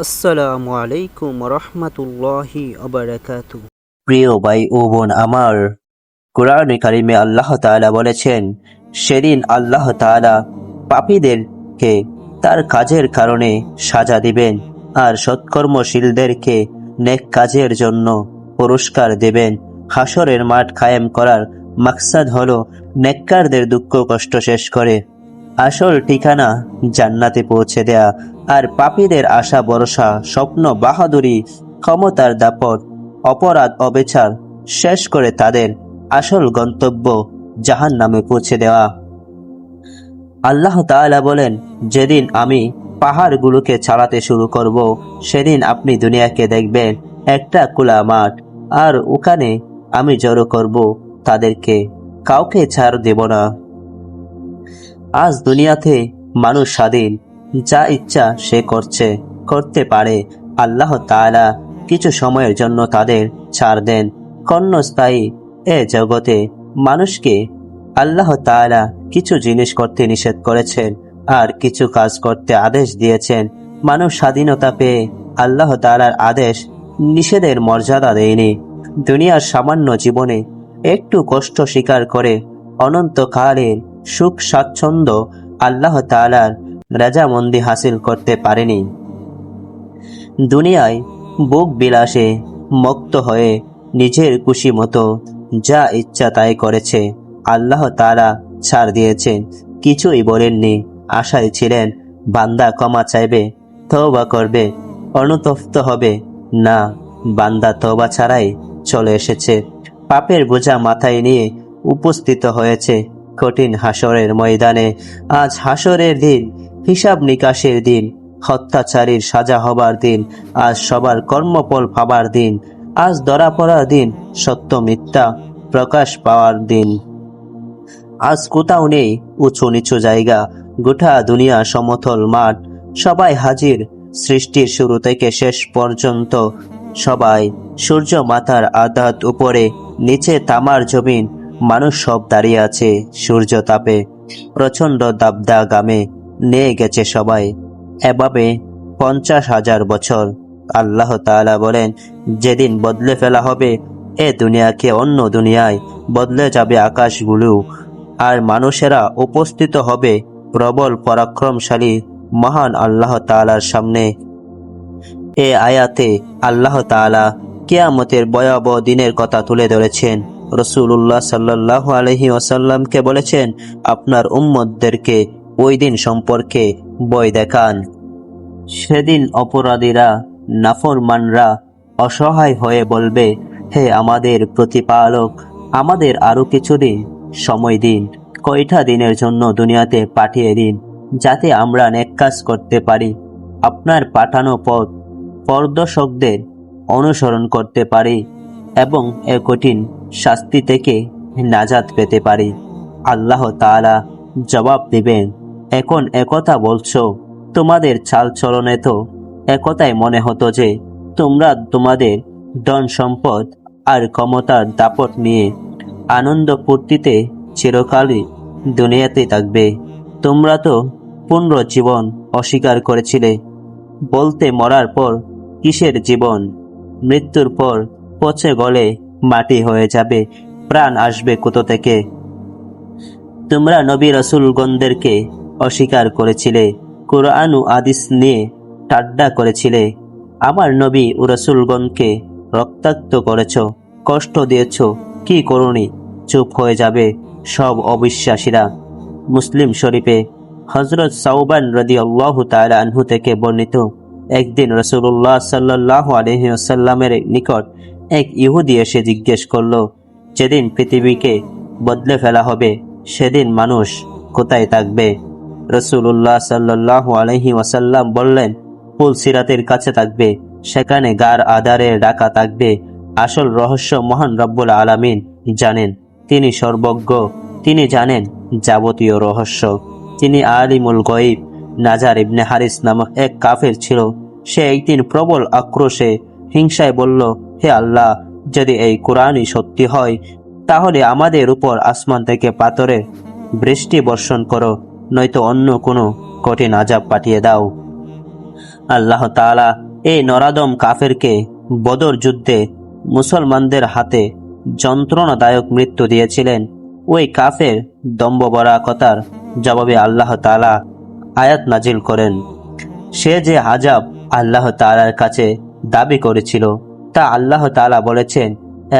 আসসালামু আলাইকুম রহমতুল্লাহি আবরাকাতু। প্রিয় ভাই ও বোন, আমার কোরআন কারিমে আল্লাহ তাআলা বলেছেন, সেদিন আল্লাহ তাআলা পাপীদেরকে তার কাজের কারণে সাজা দিবেন আর সৎকর্মশীলদেরকে নেক কাজের জন্য পুরস্কার দেবেন। হাসরের মাঠ কায়েম করার মাকসাদ হলো নেককারদের দুঃখ কষ্ট শেষ করে। আসল ঠিকানা জান্নাতে পৌঁছে দেয়া। আর পাপীদের আশা ভরসা, স্বপ্ন বাহাদুরি, ক্ষমতার দাপট, অপরাধ, অবেচার শেষ করে তাদের আসল গন্তব্য জাহান নামে পৌঁছে দেওয়া। আল্লাহ তাআলা বলেন, যেদিন আমি পাহাড়গুলোকে ছাড়াতে শুরু করব, সেদিন আপনি দুনিয়াকে দেখবেন একটা খোলা মাঠ, আর ওখানে আমি জড়ো করব, তাদেরকে কাউকে ছাড় দেব না। আজ দুনিয়াতে মানুষ স্বাধীন যা ইচ্ছা সে করছে, করতে পারে। আল্লাহ তাআলা কিছু সময়ের জন্য তাদের ছাড় দেন। কর্ণস্থায়ী এ জগতে মানুষকে আল্লাহ তাআলা কিছু জিনিস করতে নিষেধ করেছেন, আর কিছু কাজ করতে আদেশ দিয়েছেন। মানুষ স্বাধীনতা পেয়ে আল্লাহ তালার আদেশ নিষেধের মর্যাদা দেয়নি। দুনিয়ার সামান্য জীবনে একটু কষ্ট স্বীকার করে অনন্তকালের সুখ স্বাচ্ছন্দ্য আল্লাহ তাআলার রাজামন্দি হাসিল করতে পারেনি। দুনিয়ায় বুক বিলাসে মুক্ত হয়ে নিজের খুশি মতো যা ইচ্ছা তাই করেছে, আল্লাহ তারা ছাড় দিয়েছেন। কিছুই বলেননি, আশায় ছিলেন, বান্দা ক্ষমা চাইবে, তওবা করবে, অনুতপ্ত হবে। না, বান্দা তওবা ছাড়াই চলে এসেছে। পাপের বোঝা মাথায় নিয়ে উপস্থিত হয়েছে। কঠিন হাসরের ময়দানে, আজ হাসরের দিন হিসাব নিকাশের দিন, হত্যাচারীর সাজা হবার দিন, আজ সবার কর্মফল পাবার দিন, আজ ধরা পড়ার দিন, সত্য মিথ্যা প্রকাশ পাওয়ার দিন। আজ কোথাও নেই উঁচু নিচু জায়গা, গোটা দুনিয়া সমতল মাঠ, সবাই হাজির, সৃষ্টির শুরু থেকে শেষ পর্যন্ত সবাই সূর্য মাথার আঘাত উপরে, নিচে তামার জমিন, মানুষ সব দাঁড়িয়ে আছে সূর্য তাপে প্রচণ্ড দাবদা গামে। নিয়ে গেছে সবাই। এভাবে পঞ্চাশ হাজার বছর আল্লাহ তাআলা বলেন, যেদিন বদলে ফেলা হবে, এ দুনিয়াকে অন্য দুনিয়ায় বদলে যাবে আকাশগুলো। আর মানুষেরা উপস্থিত হবে প্রবল পরাক্রমশালী মহান আল্লাহ তাআলার সামনে। এ আয়াতে আল্লাহ তাআলা কেয়ামতের ভয়াবহ দিনের কথা তুলে ধরেছেন। রসুল্লাহ সাল্লাহ আলহি ওসাল্লামকে বলেছেন, আপনার উম্মতদেরকে ওই দিন সম্পর্কে বই দেখান। সেদিন অপরাধীরা, নাফরমানরা অসহায় হয়ে বলবে, হে আমাদের প্রতিপালক, আমাদের আরও কিছুদিন সময় দিন। কয়টা দিনের জন্য দুনিয়াতে পাঠিয়ে দিন, যাতে আমরা নেক কাজ করতে পারি। আপনার পাঠানো পথ পরদর্শকদের অনুসরণ করতে পারি এবং এ কঠিন শাস্তি থেকে নাজাত পেতে পারি। আল্লাহ তাআলা জবাব দিবেন। এখন একথা বলছো, তোমাদের চাল চলনে তো। একথাই মনে হতো যে, তোমরা তোমাদের ধন সম্পদ আর ক্ষমতার দাপট নিয়ে আনন্দ ফুর্তিতে চিরকালই দুনিয়াতে থাকবে। তোমরা তো পুনর্জীবন অস্বীকার করেছিলে। বলতে মরার পর কিসের জীবন? মৃত্যুর পর পচে গলে মাটি হয়ে যাবে, প্রাণ আসবে কোথা থেকে? তোমরা নবী রসুলগণদেরকে অস্বীকার করেছিলে, কোরআন ও আদিস নিয়ে ঠাড্ডা করেছিলে। আমার নবী ও রসুলগণকে রক্তাক্ত করেছ, কষ্ট দিয়েছ, কি করুনি চুপ হয়ে যাবে সব অবিশ্বাসীরা। মুসলিম শরীফে হজরত সাউবান রদি আল্লাহ তালা আনহু থেকে বর্ণিত একদিন রসুল্লাহ সাল্লাহ আলহিউসাল্লামের নিকট এক ইহুদি এসে জিজ্ঞেস করল, যেদিন পৃথিবীকে বদলে ফেলা হবে, সেদিন মানুষ কোথায় থাকবে? রসুল্লাহ সাল্লাহ আলহি ওয়াসাল্লাম বললেন পুল সিরাতের কাছে থাকবে, সেখানে গার আধারে ডাকা থাকবে। আসল রহস্য মহান রব্বুল আলামিন জানেন, তিনি সর্বজ্ঞ। তিনি জানেন যাবতীয় রহস্য। তিনি আলিমুল গয়িব। নাজার ইবনে হারিস নামক এক কাফের ছিল। সে একদিন প্রবল আক্রোশে হিংসায় বলল, হে আল্লাহ, যদি এই কোরআনই সত্যি হয়, তাহলে আমাদের উপর আসমান থেকে পাথরে বৃষ্টি বর্ষণ করো। নয়তো অন্য কোনো কঠিন আজাব পাঠিয়ে দাও। আল্লাহ তাআলা এই নরাদম কাফেরকে বদর যুদ্ধে মুসলমানদের হাতে যন্ত্রণাদায়ক মৃত্যু দিয়েছিলেন। ওই কাফের কথার জবাবে আল্লাহ তাআলা আয়াত নাজিল করেন। সে যে আজাব আল্লাহ তাআলার কাছে দাবি করেছিল, তা আল্লাহ তাআলা বলেছেন,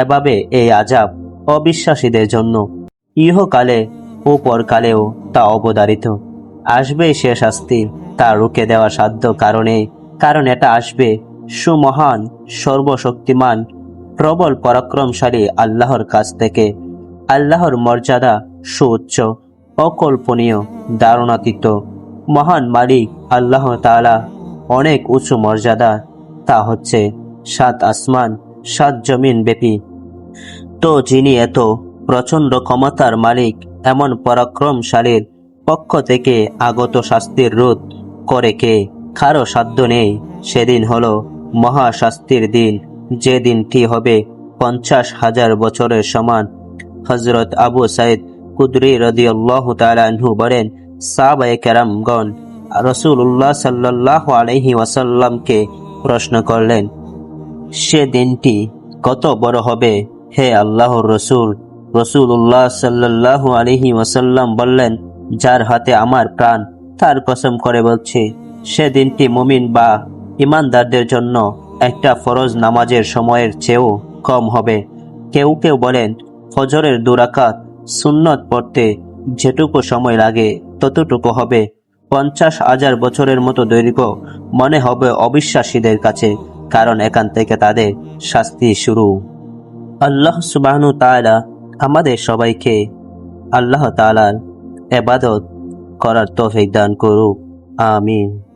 এভাবে এই আজাব অবিশ্বাসীদের জন্য। ইহকালে ও পরকালেও তা অবদারিত আসবে সে শাস্তি, তা রুখে দেওয়া সাধ্য কারণে, কারণ এটা আসবে, সুমহান, সর্বশক্তিমান, প্রবল পরাক্রমশালী আল্লাহর কাছ থেকে। আল্লাহর মর্যাদা সুউচ্চ, অকল্পনীয়, দারুণাতীত। মহান মালিক আল্লাহ তাআলা অনেক উঁচু মর্যাদা, তা হচ্ছে সাত আসমান, সাত জমিন ব্যাপী। তো যিনি এত প্রচণ্ড ক্ষমতার মালিক এমন পরাক্রমশালীর পক্ষ থেকে আগত শাস্তির রোধ করে কে? কারও সাধ্য নেই। সেদিন হলো মহাশাস্তির দিন। যে দিনটি হবে পঞ্চাশ হাজার বছরের সমান। হজরত আবু সাইদ কুদরি রদিয়াল্লাহ তালাহু বলেন সাবায়ে কেরামগণ রসুল্লাহ সাল্লাহ আলহি ওয়াসাল্লামকে প্রশ্ন করলেন, সে দিনটি কত বড় হবে? হে আল্লাহর রসুল রসুল্লাহ সাল্লাহ আলহি ওয়াসাল্লাম বললেন, যার হাতে আমার প্রাণ, তার কসম করে বলছে, সে দিনটি মুমিন বা ইমানদারদের জন্য একটা ফরজ নামাজের সময়ের চেয়েও কম হবে। কেউ কেউ বলেন, ফজরের দুরাকাত সুন্নত পড়তে যেটুকু সময় লাগে ততটুকু হবে। পঞ্চাশ হাজার বছরের মতো দৈর্ঘ্য মনে হবে অবিশ্বাসীদের কাছে, কারণ এখান থেকে তাদের শাস্তি শুরু। আল্লাহ সুবাহনু তাআলা আমাদের সবাইকে আল্লাহ তালার এবাদত করার তৌফিক দান করুক। আমিন।